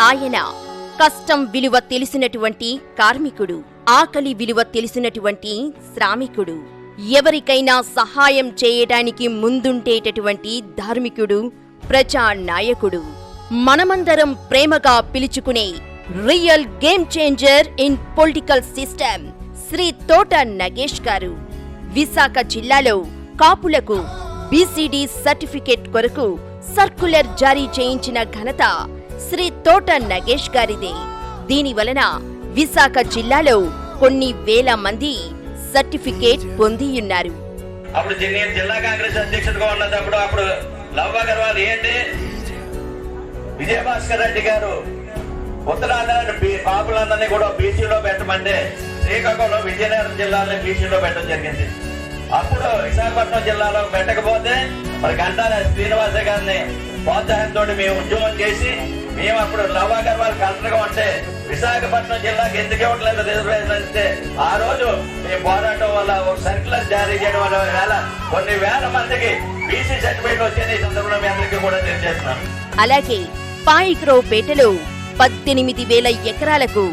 ఆయన కష్టం విలువ తెలిసినటువంటి కార్మికుడు ఆకలి విలువ తెలిసినటువంటి శ్రామికుడు. ఎవరికైనా సహాయం చేయడానికి ముందుంటేటటువంటి ధార్మికుడు ప్రజా నాయకుడు. మనమందరం ప్రేమగా పిలుచుకునే real game changer in political system Shri Thota Nagesh గారు. విశాఖ జిల్లాలో కాపులకు బీసీడీ సర్టిఫికేట్ కొరకు సర్కులర్ జారీ చేయించిన ఘనత శ్రీ తోట నగేష్ గారిదే. దీని వలన విశాఖ జిల్లాలో కొన్ని వేల మంది సర్టిఫికేట్ పొందియున్నారు. అప్పుడు జిల్లా కాంగ్రెస్ అధ్యక్షుడిగా ఉన్నప్పుడు అప్పుడు లవ్ అగర్వాల్ ఏంటి? విజయభాస్కర్ రెడ్డి గారు. కూడా బీసీలో పెట్టమంటే శ్రీకాకుళం విజయనగరం జిల్లాలో బీసీలో పెట్టడం జరిగింది. అప్పుడు విశాఖపట్నం జిల్లాలో పెట్టకపోతే మరి గంటా శ్రీనివాస గారిని ప్రోత్సాహంతో మేము ఉద్యోగం చేసి మేము అప్పుడు లవ్ అగర్వాల్ కలెక్టర్ ఉంటే విశాఖపట్నం జిల్లాకి ఎందుకు ఇవ్వట్లేదు రిజర్వేషన్ అంటే ఆ రోజు మేము పోరాటం వల్ల ఒక సర్కులర్ జారీ చేయడం వల్ల వేల కొన్ని వేల మందికి బీసీ సర్టిఫికేట్ వచ్చే ఈ సందర్భంలో మీ అందరికీ కూడా తెలియజేస్తున్నాను. అలాగే పాయిక్రోపేటలో పద్దెనిమిది వేల ఎకరాలకు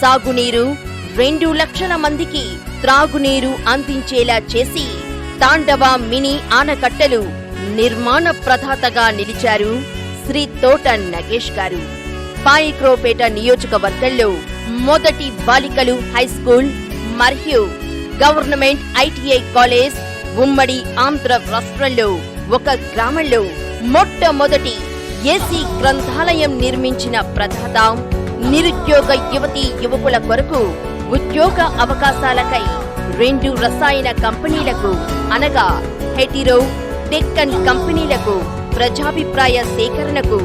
సాగునీరు రెండు లక్షల మందికి త్రాగునీరు అందించేలా చేసి తాండవ మినీ ఆనకట్టలు నిర్మాణ ప్రధాతగా నిలిచారు శ్రీ తోట నగేష్ గారు. పాయిక్రోపేట నియోజకవర్గంలో మొదటి బాలికలు హైస్కూల్ మరియు గవర్నమెంట్ ఐటీఐ కాలేజ్ ఉమ్మడి ఆంధ్ర రాష్ట్రంలో ఒక గ్రామంలో మొట్టమొదటి ఏసీ గ్రంథాలయం నిర్మించిన ప్రధాత నిరుద్యోగ యువతి యువకుల కొరకు ఉద్యోగ అవకాశాలకై రెండు రసాయన కంపెనీలకు అనగా హెటిరో డెక్కన్ కంపెనీలకు ప్రజాభిప్రాయ సేకరణకు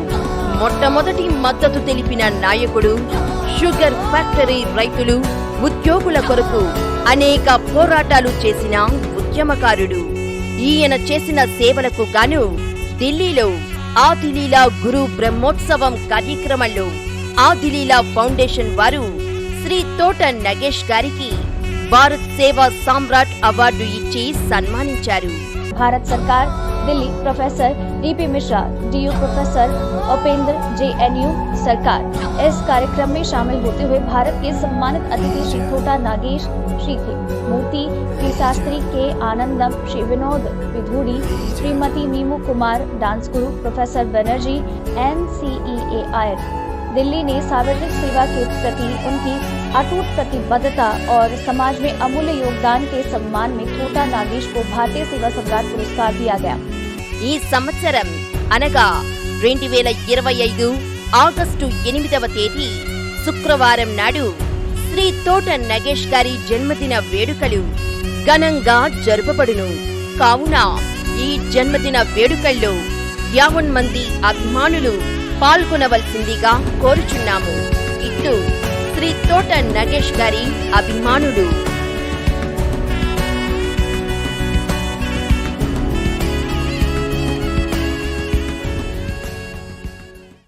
మొట్టమొదటి మద్దతు తెలిపిన నాయకుడు షుగర్ ఫ్యాక్టరీ రైతులు ఉద్యోగుల కొరకు అనేక పోరాటాలు చేసిన ఉద్యమకారుడు. ఈయన చేసిన సేవలకు గాను ఢిల్లీలో ఆదిలీలా గురు బ్రహ్మోత్సవం కార్యక్రమంలో ఆదిలీలా ఫౌండేషన్ వారు శ్రీ తోట నగేష్ గారికి భారత్ సేవా సామ్రాట్ అవార్డు ఇచ్చి సన్మానించారు. भारत सरकार, Delhi professor DP Mishra, DU professor Upendra JNU सरकार। इस कार्यक्रम में शामिल होते हुए भारत के सम्मानित अतिथि श्री थोटा नागेश, श्री मूर्ति, Shri Shastri K Anandam, Shri Vinod Vidhuri, Shrimati Meemu Kumar dance guru, professor Banerjee, N C A I Delhi ने सार्वजनिक सेवा के प्रति उनकी अटूट प्रतिबद्धता और समाज में अमूल्य योगदान के सम्मान में छोटा नागेश को भारतीय सेवा सम्राट पुरस्कार दिया गया ఈ సంవత్సరం అనగా రెండు వేల ఇరవై ఐదు ఆగస్టు ఎనిమిదవ తేదీ శుక్రవారం నాడు శ్రీ తోట నగేష్ గారి జన్మదిన వేడుకలు ఘనంగా జరుపబడును కావున ఈ జన్మదిన వేడుకల్లో యావన్ మంది అభిమానులు పాల్గొనవలసిందిగా కోరుచున్నాము ఇట్లు శ్రీ తోట నగేష్ గారి అభిమానుడు.